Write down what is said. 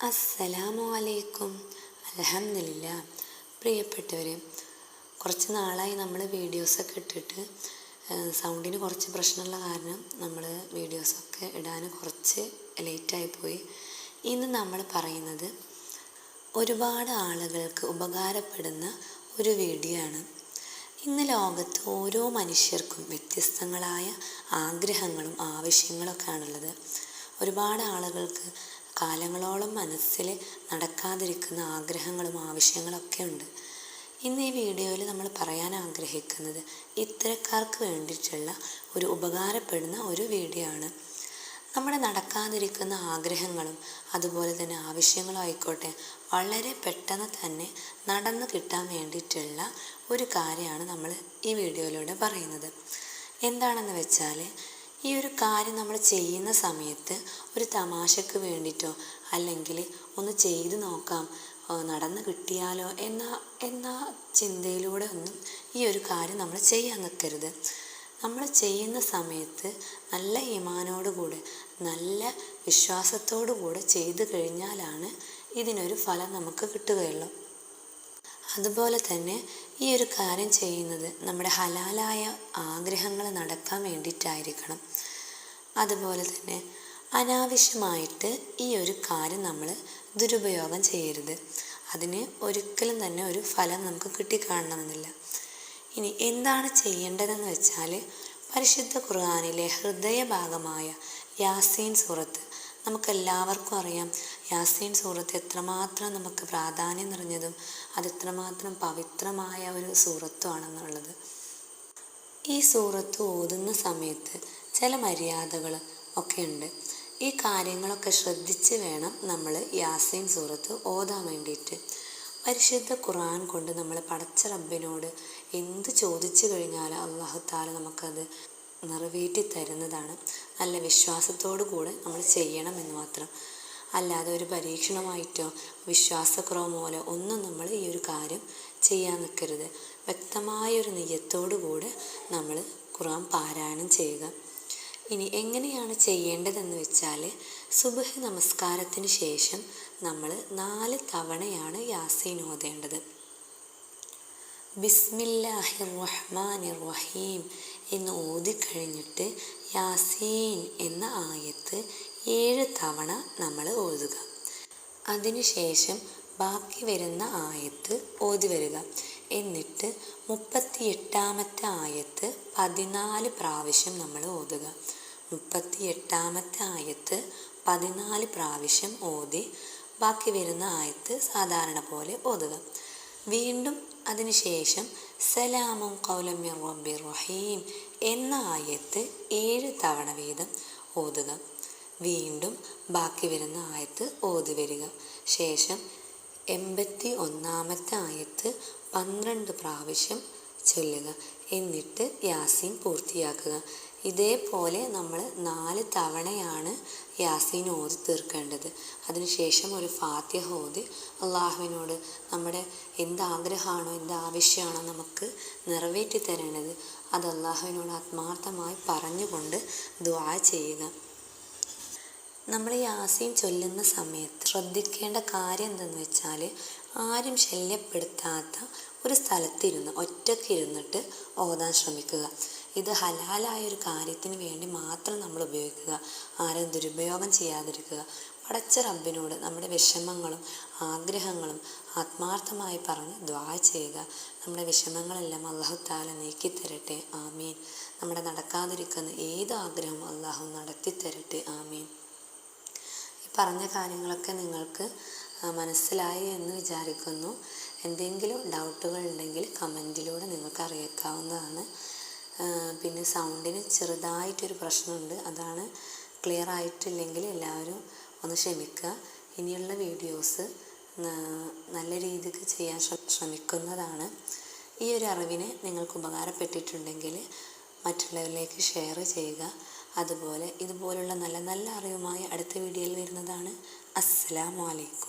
അസ്സലാമു അലൈക്കും അലഹമില്ല പ്രിയപ്പെട്ടവരെ കുറച്ച് നാളായി നമ്മൾ വീഡിയോസൊക്കെ ഇട്ടിട്ട് സൗണ്ടിന് കുറച്ച് പ്രശ്നമുള്ള കാരണം നമ്മൾ വീഡിയോസൊക്കെ ഇടാൻ കുറച്ച് ലേറ്റായി പോയി. ഇന്ന് നമ്മൾ പറയുന്നത് ഒരുപാട് ആളുകൾക്ക് ഉപകാരപ്പെടുന്ന ഒരു വീഡിയോ ആണ് ഇന്ന് ലോകത്ത് ഓരോ മനുഷ്യർക്കും വ്യത്യസ്തങ്ങളായ ആഗ്രഹങ്ങളും ആവശ്യങ്ങളൊക്കെയാണുള്ളത് ഒരുപാട് ആളുകൾക്ക് കാലങ്ങളോളം മനസ്സിൽ നടക്കാതിരിക്കുന്ന ആഗ്രഹങ്ങളും ആവശ്യങ്ങളൊക്കെ ഉണ്ട്. ഇന്ന് ഈ വീഡിയോയിൽ നമ്മൾ പറയാൻ ആഗ്രഹിക്കുന്നത് ഇത്തരക്കാർക്ക് വേണ്ടിയിട്ടുള്ള ഒരു ഉപകാരപ്പെടുന്ന ഒരു വീഡിയോ ആണ്. നമ്മുടെ നടക്കാതിരിക്കുന്ന ആഗ്രഹങ്ങളും അതുപോലെ തന്നെ ആവശ്യങ്ങളും ആയിക്കോട്ടെ വളരെ പെട്ടെന്ന് തന്നെ നടന്നു കിട്ടാൻ വേണ്ടിയിട്ടുള്ള ഒരു കാര്യമാണ് നമ്മൾ ഈ വീഡിയോയിലൂടെ പറയുന്നത്. എന്താണെന്ന് വെച്ചാൽ ഈ ഒരു കാര്യം നമ്മൾ ചെയ്യുന്ന സമയത്ത് ഒരു തമാശക്ക് വേണ്ടിയിട്ടോ അല്ലെങ്കിൽ ഒന്ന് ചെയ്ത് നോക്കാം നടന്ന് കിട്ടിയാലോ എന്ന എന്ന ചിന്തയിലൂടെ ഒന്നും ഈ ഒരു കാര്യം നമ്മൾ ചെയ്യാൻ നിൽക്കരുത്. നമ്മൾ ചെയ്യുന്ന സമയത്ത് നല്ല ഈമാനോടുകൂടെ നല്ല വിശ്വാസത്തോടു കൂടെ ചെയ്തു കഴിഞ്ഞാലാണ് ഇതിനൊരു ഫലം നമുക്ക് കിട്ടുകയുള്ളൂ. അതുപോലെ തന്നെ ഈ ഒരു കാര്യം ചെയ്യുന്നത് നമ്മുടെ ഹലാലായ ആഗ്രഹങ്ങൾ നടക്കാൻ വേണ്ടിയിട്ടായിരിക്കണം. അതുപോലെ തന്നെ അനാവശ്യമായിട്ട് ഈ ഒരു കാര്യം നമ്മൾ ദുരുപയോഗം ചെയ്യരുത്. അതിന് ഒരിക്കലും തന്നെ ഒരു ഫലം നമുക്ക് കിട്ടിക്കാണണമെന്നില്ല. ഇനി എന്താണ് ചെയ്യേണ്ടതെന്ന് വെച്ചാൽ പരിശുദ്ധ ഖുർആാനിലെ ഹൃദയഭാഗമായ യാസീൻ സൂറത്ത് നമുക്കെല്ലാവർക്കും അറിയാം യാസീൻ സൂറത്ത് എത്രമാത്രം നമുക്ക് പ്രാധാന്യം നിറഞ്ഞതും അതെത്രമാത്രം പവിത്രമായ ഒരു സൂറത്തുമാണെന്നുള്ളത് ഈ സൂറത്ത് ഓതുന്ന സമയത്ത് ചില മര്യാദകൾ ഒക്കെ ഉണ്ട് ഈ കാര്യങ്ങളൊക്കെ ശ്രദ്ധിച്ച് വേണം നമ്മൾ യാസീൻ സൂറത്ത് ഓതാൻ വേണ്ടിയിട്ട്. പരിശുദ്ധ ഖുർആൻ കൊണ്ട് നമ്മൾ പടച്ച റബ്ബിനോട് എന്ത് ചോദിച്ചു കഴിഞ്ഞാൽ അള്ളാഹു താല നമുക്കത് നിറവേറ്റി തരുന്നതാണ്. നല്ല വിശ്വാസത്തോടു കൂടെ നമ്മൾ ചെയ്യണം എന്ന് മാത്രം. അല്ലാതെ ഒരു പരീക്ഷണമായിട്ടോ വിശ്വാസക്കുറവ് മൂലം ഒന്നും നമ്മൾ ഈ ഒരു കാര്യം ചെയ്യാൻ നിൽക്കരുത്. വ്യക്തമായ ഒരു നെയ്യത്തോടു കൂടെ നമ്മൾ ഖുർആൻ പാരായണം ചെയ്യുക. ഇനി എങ്ങനെയാണ് ചെയ്യേണ്ടതെന്ന് വെച്ചാൽ സുബഹ് നമസ്കാരത്തിന് ശേഷം നമ്മൾ നാല് തവണയാണ് യാസീൻ ഓതേണ്ടത്. ബിസ്മില്ലാഹിർ റഹ്മാനിർ റഹീം. എന്ന് ഓതിക്കഴിഞ്ഞിട്ട് യാസീൻ എന്ന ആയത്ത് ഏഴ് തവണ നമ്മൾ ഓതുക. അതിനുശേഷം ബാക്കി വരുന്ന ആയത്ത് ഓതി വരിക. എന്നിട്ട് മുപ്പത്തി എട്ടാമത്തെ ആയത്ത് പതിനാല് പ്രാവശ്യം നമ്മൾ ഓതുക. മുപ്പത്തി എട്ടാമത്തെ ആയത്ത് പതിനാല് പ്രാവശ്യം ഓതി ബാക്കി വരുന്ന ആയത്ത് സാധാരണ പോലെ ഓതുക. വീണ്ടും അതിനുശേഷം സലാമും കൗലമ്യ റബ്ബി റഹീം. എന്ന ആയത്ത് ഏഴ് തവണ വീതം ഓതുക. വീണ്ടും ബാക്കി വരുന്ന ആയത്ത് ഓതി വരിക. ശേഷം എൺപത്തി ഒന്നാമത്തെ ആയത്ത് പന്ത്രണ്ട് പ്രാവശ്യം ചൊല്ലുക. എന്നിട്ട് യാസീൻ പൂർത്തിയാക്കുക. ഇതേപോലെ നമ്മൾ നാല് തവണയാണ് യാസീൻ ഓതി തീർക്കേണ്ടത്. അതിനുശേഷം ഒരു ഫാത്യഹ ഓതി. അള്ളാഹുവിനോട് നമ്മുടെ എന്ത് ആഗ്രഹമാണോ എന്ത് ആവശ്യമാണോ നമുക്ക് നിറവേറ്റി തരേണ്ടത് അത് അള്ളാഹുവിനോട് ആത്മാർത്ഥമായി പറഞ്ഞുകൊണ്ട് ദ്വാ ചെയ്യുക. നമ്മൾ യാസീൻ ചൊല്ലുന്ന സമയത്ത് ശ്രദ്ധിക്കേണ്ട കാര്യം എന്തെന്ന് വെച്ചാൽ ആരും ശല്യപ്പെടുത്താത്ത ഒരു സ്ഥലത്തിരുന്ന് ഒറ്റക്കിരുന്നിട്ട് ഓതാൻ ശ്രമിക്കുക. ഇത് ഹലാലായ ഒരു കാര്യത്തിന് വേണ്ടി മാത്രം നമ്മൾ ഉപയോഗിക്കുക. ആരും ദുരുപയോഗം ചെയ്യാതിരിക്കുക. പടച്ച റബ്ബിനോട് നമ്മുടെ വിഷമങ്ങളും ആഗ്രഹങ്ങളും ആത്മാർത്ഥമായി പറഞ്ഞ് ദ്വാ ചെയ്യുക. നമ്മുടെ വിഷമങ്ങളെല്ലാം അള്ളാഹു താല നീക്കിത്തരട്ടെ ആമീൻ. നമ്മുടെ നടക്കാതിരിക്കുന്ന ഏത് ആഗ്രഹം അള്ളാഹു നടത്തിത്തരട്ടെ ആമീൻ. ഈ പറഞ്ഞ കാര്യങ്ങളൊക്കെ നിങ്ങൾക്ക് മനസ്സിലായി എന്ന് വിചാരിക്കുന്നു. എന്തെങ്കിലും ഡൗട്ടുകൾ ഉണ്ടെങ്കിൽ കമന്റിലൂടെ നിങ്ങൾക്ക് അറിയിക്കാവുന്നതാണ്. പിന്നെ സൗണ്ടിന് ചെറുതായിട്ടൊരു പ്രശ്നമുണ്ട്. അതാണ് ക്ലിയർ ആയിട്ടില്ലെങ്കിൽ എല്ലാവരും ഒന്ന് ക്ഷമിക്കുക. ഇനിയുള്ള വീഡിയോസ് നല്ല രീതിക്ക് ചെയ്യാൻ ശ്രമിക്കുന്നതാണ്. ഈ ഒരു അറിവിനെ നിങ്ങൾക്ക് ഉപകാരപ്പെട്ടിട്ടുണ്ടെങ്കിൽ മറ്റുള്ളവരിലേക്ക് ഷെയർ ചെയ്യുക. അതുപോലെ ഇതുപോലുള്ള നല്ല നല്ല അറിവുമായി അടുത്ത വീഡിയോയിൽ വരുന്നതാണ്. അസ്സലാമു അലൈക്കും.